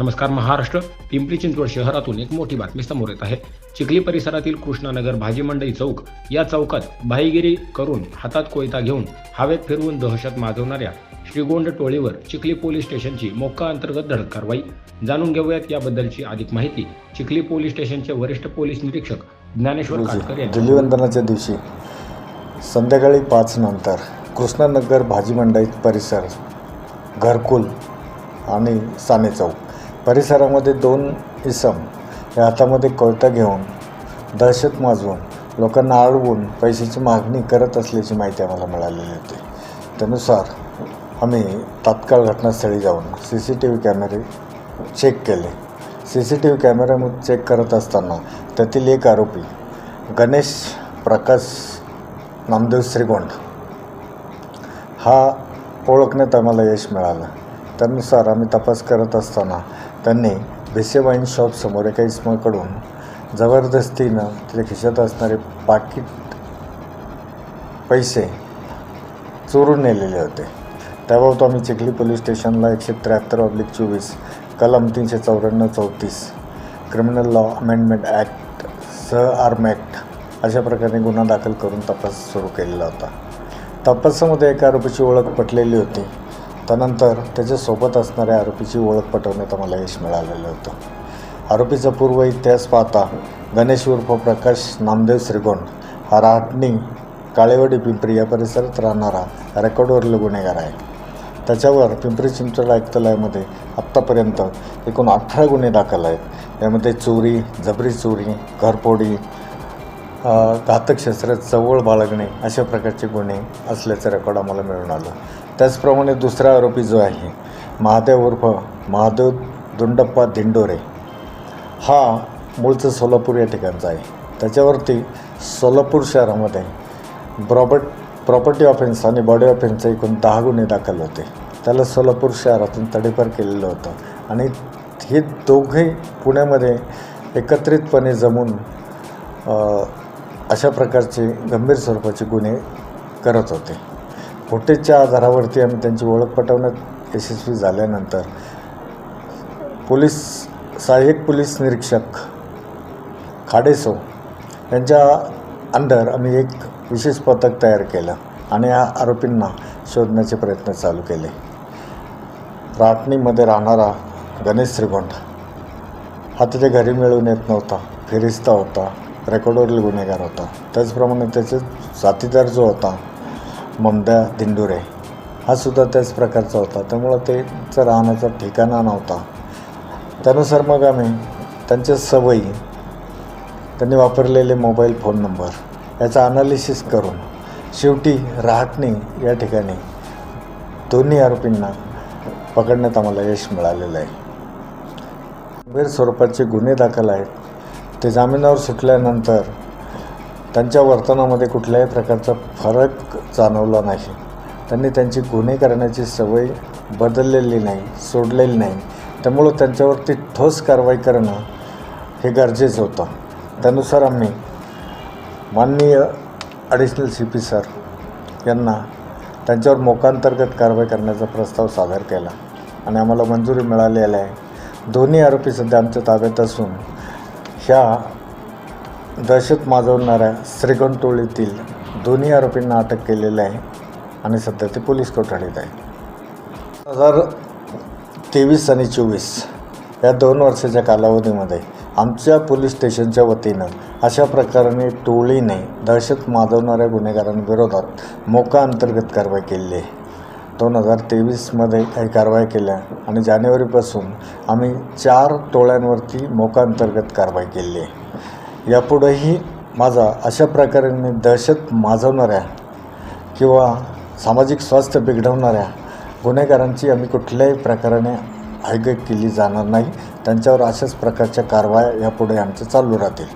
नमस्कार महाराष्ट्र. पिंपरी चिंचवड शहरातून एक मोठी बातमी समोर येत आहे. चिखली परिसरातील कृष्णानगर भाजी मंडई चौक या चौकात भाईगिरी करून हातात कोयता घेऊन हवेत फिरवून दहशत माजवणाऱ्या श्रीगोंड टोळीवर चिखली पोलीस स्टेशनची मोक्का अंतर्गत धडक कारवाई. जाणून घेऊयात याबद्दलची अधिक माहिती चिखली पोलीस स्टेशनचे वरिष्ठ पोलीस निरीक्षक ज्ञानेश्वर काटकर यांनी. धुलिवंदनाच्या दिवशी संध्याकाळी पाच नंतर कृष्णानगर भाजी मंडई परिसर घरकुल आणि साने चौक. परिसरामध्ये दोन इसम या हातामध्ये कोयता घेऊन दहशत माजवून लोकांना अडवून पैशाची मागणी करत असल्याची माहिती आम्हाला मिळालेली होती. त्यानुसार आम्ही तात्काळ घटनास्थळी जाऊन सी सी टी व्ही कॅमेरे चेक केले. C C T V camera check करत असताना त्यातील एक आरोपी गणेश प्रकाश नामदेव श्रीगोंड. हा ओळखण्यात आम्हाला यश मिळालं. त्यानुसार आम्ही तपास करत असताना त्यांनी भिसे वाईन शॉपसमोर एका इसमाकडून जबरदस्तीनं तिच्या खिशात असणारे पाकिट पैसे चोरून नेलेले होते. त्याबाबत आम्ही चिखली पोलीस स्टेशनला एकशे त्र्याहत्तर ऑब्लिक चोवीस कलम तीनशे चौऱ्याण्णव चौतीस क्रिमिनल लॉ अमेंडमेंट ॲक्ट सह आर्म ॲक्ट अशा प्रकारे गुन्हा दाखल करून तपास सुरू केलेला होता. तपासामध्ये एका आरोपीची ओळख पटलेली होती. त्यानंतर त्याच्यासोबत असणाऱ्या आरोपीची ओळख पटवण्यात आम्हाला यश मिळालेलं होतं. आरोपीचा पूर्व इतिहास पाहता गणेश उर्फ प्रकाश नामदेव श्रीगोंड हा राहटणी काळेवाडी पिंपरी या परिसरात राहणारा रेकॉर्डवरील गुन्हेगार आहे. त्याच्यावर पिंपरी चिंचवड आयुक्तालयामध्ये आत्तापर्यंत एकूण अठरा गुन्हे दाखल आहेत. यामध्ये चोरी जबरी चोरी घरपोडी घातक शस्त्र चवळ बाळगणे अशा प्रकारचे गुन्हे असल्याचं रेकॉर्ड आम्हाला मिळून आलं. त्याचप्रमाणे दुसरा आरोपी जो आहे महादेव उर्फ महादेव दुंडप्पा दिंडोरे हा मूळचं सोलापूर या ठिकाणचा आहे. त्याच्यावरती सोलापूर शहरामध्ये ब्रॉबर्ट प्रॉपर्टी ऑफेन्स आणि बॉडी ऑफेन्सचे एकूण दहा गुन्हे दाखल होते. त्याला सोलापूर शहरातून तडीपार केलेलं होतं. आणि हे दोघे पुण्यामध्ये एकत्रितपणे जमून अशा प्रकारचे गंभीर स्वरूपाचे गुन्हे करत होते. फुटेजच्या आधारावरती आम्ही त्यांची ओळख पटवण्यात यशस्वी झाल्यानंतर पोलीस सहाय्यक पोलीस निरीक्षक खाडेसो यांच्या अंडर आम्ही एक विशेष पथक तयार केलं आणि या आरोपींना शोधण्याचे प्रयत्न चालू केले. राटणीमध्ये राहणारा गणेश श्रीगोंड हा त्याच्या घरी मिळून येत नव्हता फिरिस्ता होता. रेकॉर्डवरील गुन्हेगार होता. त्याचप्रमाणे त्याचे साथीदार जो होता ममदा दिंडुरे हा सुद्धा त्याच प्रकारचा होता. त्यामुळं त्याचं राहण्याचा ठिकाणा नव्हता. त्यानुसार मग आम्ही त्यांच्या सवयी त्यांनी वापरलेले मोबाईल फोन नंबर याचा अनालिसिस करून शेवटी राहटणी या ठिकाणी दोन्ही आरोपींना पकडण्यात आम्हाला यश मिळालेलं आहे. गंभीर स्वरूपाचे गुन्हे दाखल आहेत. ते जामिनावर सुटल्यानंतर त्यांच्या वर्तनामध्ये कुठल्याही प्रकारचा फरक जाणवला नाही. त्यांनी त्यांची गुन्हे करण्याची सवय बदललेली नाही सोडलेली नाही. त्यामुळं त्यांच्यावरती ठोस कारवाई करणं हे गरजेचं होतं. त्यानुसार आम्ही माननीय ॲडिशनल सी पी सर यांना त्यांच्यावर मोकांतर्गत कारवाई करण्याचा प्रस्ताव सादर केला. आणि आम्हाला मंजुरी मिळालेली आहे. दोन्ही आरोपी सध्या आमच्या ताब्यात असून ह्या दहशत माजवणाऱ्या श्रीगण टोळीतील दोन्ही आरोपींना अटक केलेली आहे आणि सध्या ते पोलीस कोठडीत आहे दोन हजार तेवीस आणि चोवीस या दोन वर्षाच्या कालावधीमध्ये आमच्या पोलीस स्टेशनच्या वतीनं अशा प्रकारे टोळीने दहशत माजवणाऱ्या गुन्हेगारांविरोधात मोका अंतर्गत कारवाई केलेली आहे. दोन हजार तेवीसमध्ये काही कारवाई केल्या आणि जानेवारीपासून आम्ही चार टोळ्यांवरती मोकाअंतर्गत कारवाई केलेली आहे यापुढेही माझा अशा प्रकारे दहशत माजवणाऱ्या किंवा सामाजिक स्वास्थ्य बिघडवणाऱ्या गुन्हेगारांची आम्ही कुठल्याही प्रकाराने हयगय केली जाणार नाही. त्यांच्यावर अशाच प्रकारच्या कारवाया यापुढे आमच्या चालू राहतील.